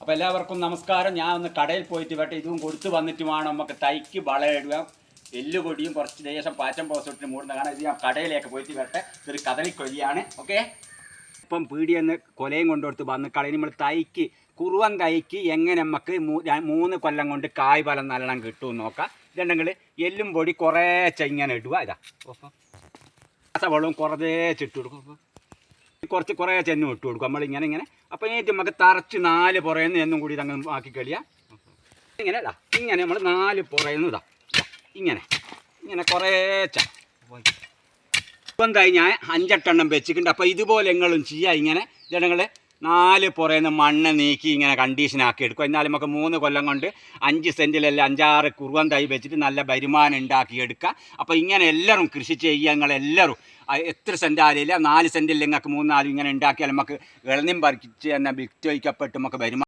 അപ്പോൾ എല്ലാവർക്കും നമസ്കാരം. ഞാൻ ഒന്ന് കടയിൽ പോയിട്ട് വേട്ടെ ഇതും കൊടുത്തു വന്നിട്ട് വേണം നമുക്ക് തൈക്ക് വളയിടുക എല്ലുപൊടിയും കുറച്ച് ദേശം പാറ്റം പോസിട്ടിന് മൂടുന്ന കാരണം ഇത് ഞാൻ കടയിലേക്ക് പോയിട്ട് വേട്ടെ ഇതൊരു കദളിക്കൊല്ലിയാണ് ഓക്കെ? ഇപ്പം പീടിയെന്ന് കൊലയും കൊണ്ടുകൊടുത്ത് വന്ന് കടയിൽ നമ്മൾ തൈക്ക് കുറുവൻ തൈക്ക് എങ്ങനെ നമുക്ക് മൂന്ന് കൊല്ലം കൊണ്ട് കായ് ഫലം നല്ലോണം കിട്ടുമെന്ന് നോക്കാം. ഇതുണ്ടെങ്കിൽ എല്ലും പൊടി കുറേച്ചെ ഇങ്ങനെ ഇടുക. ഇതാ. ഓഹോ വെള്ളവും കുറേ ചിട്ടു കൊടുക്കും. കുറച്ച് കുറേ ചെന്നും ഇട്ട് കൊടുക്കും. നമ്മളിങ്ങനെ ഇങ്ങനെ അപ്പം ഇനി നമുക്ക് തറച്ച് നാല് പുറയുന്ന എന്നും കൂടി ഇതങ്ങ് ആക്കി കളിയാ. ഇങ്ങനെ ഇതാ. ഇങ്ങനെ നമ്മൾ നാല് പുറയുന്നു ഇതാ. ഇങ്ങനെ. ഇങ്ങനെ കുറേച്ച ഇപ്പം ഞാൻ അഞ്ചെട്ടെണ്ണം വെച്ചിട്ടുണ്ട്. അപ്പോൾ ഇതുപോലെ നിങ്ങളും ചെയ്യുക ഇങ്ങനെ. ജനങ്ങൾ നാല് പുറേന്ന് മണ്ണ് നീക്കി ഇങ്ങനെ കണ്ടീഷനാക്കി എടുക്കും. എന്നാലും നമുക്ക് മൂന്ന് കൊല്ലം കൊണ്ട് അഞ്ച് സെന്റിലല്ല അഞ്ചാറ് കുറുവൻ തൈ വെച്ചിട്ട് നല്ല വരുമാനം ഉണ്ടാക്കി എടുക്കുക അപ്പോൾ ഇങ്ങനെ എല്ലാവരും കൃഷി ചെയ്യുക നിങ്ങളെല്ലാവരും. എത്ര സെന്റ് ആരില്ല നാല് സെന്റിൽ നിങ്ങൾക്ക് മൂന്നാലും ഇങ്ങനെ ഉണ്ടാക്കിയാൽ നമുക്ക് ഇളനിയും പറിച്ച് തന്നെ വിറ്റ് വയ്ക്കപ്പെട്ട് നമുക്ക് വരുമാനം